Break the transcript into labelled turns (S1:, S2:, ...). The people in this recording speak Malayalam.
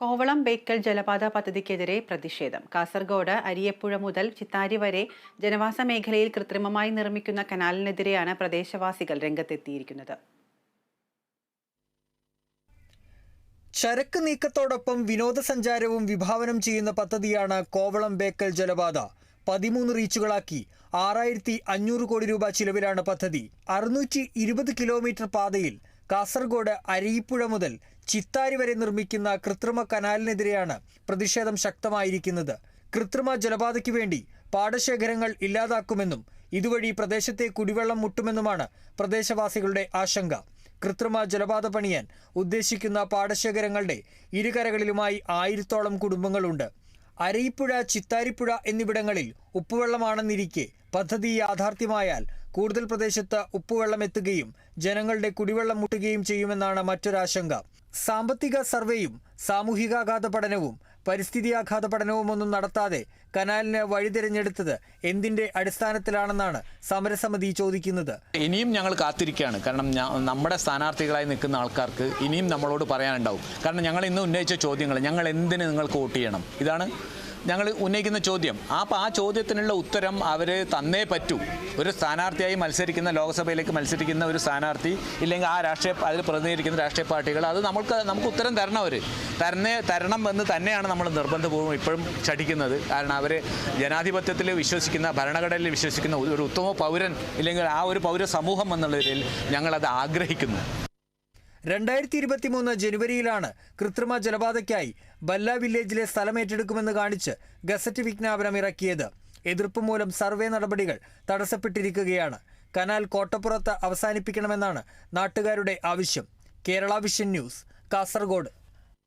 S1: കോവളം ബേക്കൽ ജലപാത പദ്ധതിക്കെതിരെ പ്രതിഷേധം. കാസർഗോഡ് അരിയപ്പുഴ മുതൽ ചിത്താരി വരെ ജനവാസ മേഖലയിൽ കൃത്രിമമായി നിർമ്മിക്കുന്ന കനാലിനെതിരെയാണ് പ്രദേശവാസികൾ രംഗത്തെത്തിയിരിക്കുന്നത്.
S2: ചരക്ക് നീക്കത്തോടൊപ്പം വിനോദസഞ്ചാരവും വിഭാവനം ചെയ്യുന്ന പദ്ധതിയാണ് കോവളം ബേക്കൽ ജലപാത. പതിമൂന്ന് റീച്ചുകളാക്കി ആറായിരത്തി അഞ്ഞൂറ് കോടി രൂപ ചിലവിലാണ് പദ്ധതി. അറുന്നൂറ്റി ഇരുപത് കിലോമീറ്റർ പാതയിൽ കാസർഗോഡ് അരിയിപ്പുഴ മുതൽ ചിത്താരി വരെ നിർമ്മിക്കുന്ന കൃത്രിമ കനാലിനെതിരെയാണ് പ്രതിഷേധം ശക്തമായിരിക്കുന്നത്. കൃത്രിമ ജലപാതയ്ക്ക് വേണ്ടി പാടശേഖരങ്ങൾ ഇല്ലാതാക്കുമെന്നും ഇതുവഴി പ്രദേശത്തെ കുടിവെള്ളം മുട്ടുമെന്നുമാണ് പ്രദേശവാസികളുടെ ആശങ്ക. കൃത്രിമ ജലപാത പണിയാൻ ഉദ്ദേശിക്കുന്ന പാടശേഖരങ്ങളുടെ ഇരുകരകളിലുമായി ആയിരത്തോളം കുടുംബങ്ങളുണ്ട്. അരയിപ്പുഴ ചിത്താരിപ്പുഴ എന്നിവിടങ്ങളിൽ ഉപ്പുവെള്ളമാണെന്നിരിക്കെ പദ്ധതി യാഥാർത്ഥ്യമായാൽ കൂടുതൽ പ്രദേശത്ത് ഉപ്പുവെള്ളം എത്തുകയും ജനങ്ങളുടെ കുടിവെള്ളം മുട്ടുകയും ചെയ്യുമെന്നാണ് മറ്റൊരാശങ്ക. സാമ്പത്തിക സർവേയും സാമൂഹികാഘാത പഠനവും പരിസ്ഥിതിയാഘാത പഠനവും ഒന്നും നടത്താതെ കനാലിന് വഴി തിരഞ്ഞെടുത്തത് എന്തിന്റെ അടിസ്ഥാനത്തിലാണെന്നാണ് സമരസമിതി ചോദിക്കുന്നത്.
S3: ഇനിയും ഞങ്ങൾ കാത്തിരിക്കുകയാണ്. കാരണം നമ്മുടെ സ്ഥാനാർത്ഥികളായി നിൽക്കുന്ന ആൾക്കാർക്ക് ഇനിയും നമ്മളോട് പറയാനുണ്ടാവും. കാരണം ഞങ്ങൾ ഇന്ന് ഉന്നയിച്ച ചോദ്യങ്ങൾ ഞങ്ങൾ എന്തിന് നിങ്ങൾക്ക് വോട്ട് ചെയ്യണം? ഇതാണ് ഞങ്ങൾ ഉന്നയിക്കുന്ന ചോദ്യം. അപ്പോൾ ആ ചോദ്യത്തിനുള്ള ഉത്തരം അവർ തന്നേ പറ്റൂ. ഒരു സ്ഥാനാർത്ഥിയായി മത്സരിക്കുന്ന ലോക്സഭയിലേക്ക് മത്സരിക്കുന്ന ഒരു സ്ഥാനാർത്ഥി ഇല്ലെങ്കിൽ ആ രാഷ്ട്രീയ അതിൽ പ്രതിനിധീകരിക്കുന്ന രാഷ്ട്രീയ പാർട്ടികൾ അത് നമുക്ക് നമുക്ക് ഉത്തരം തരണം അവർ തരണേ തരണം എന്ന് തന്നെയാണ് നമ്മൾ നിർബന്ധപൂർവം ഇപ്പോഴും ചടിക്കുന്നത്. കാരണം അവർ ജനാധിപത്യത്തിൽ വിശ്വസിക്കുന്ന ഭരണഘടനയിൽ വിശ്വസിക്കുന്ന ഒരു ഉത്തമ പൗരൻ ഇല്ലെങ്കിൽ ആ ഒരു പൗര സമൂഹം എന്നുള്ളതിൽ ഞങ്ങളത് ആഗ്രഹിക്കുന്നു.
S2: രണ്ടായിരത്തി ഇരുപത്തി മൂന്ന് ജനുവരിയിലാണ് കൃത്രിമ ജലപാതയ്ക്കായി ബല്ല വില്ലേജിലെ സ്ഥലം ഏറ്റെടുക്കുമെന്ന് കാണിച്ച് ഗസറ്റ് വിജ്ഞാപനം ഇറക്കിയത്. എതിർപ്പ് മൂലം സർവേ നടപടികൾ തടസ്സപ്പെട്ടിരിക്കുകയാണ്. കനാൽ കോട്ടപ്പുറത്ത് അവസാനിപ്പിക്കണമെന്നാണ് നാട്ടുകാരുടെ ആവശ്യം. Kerala vision news Kasaragod.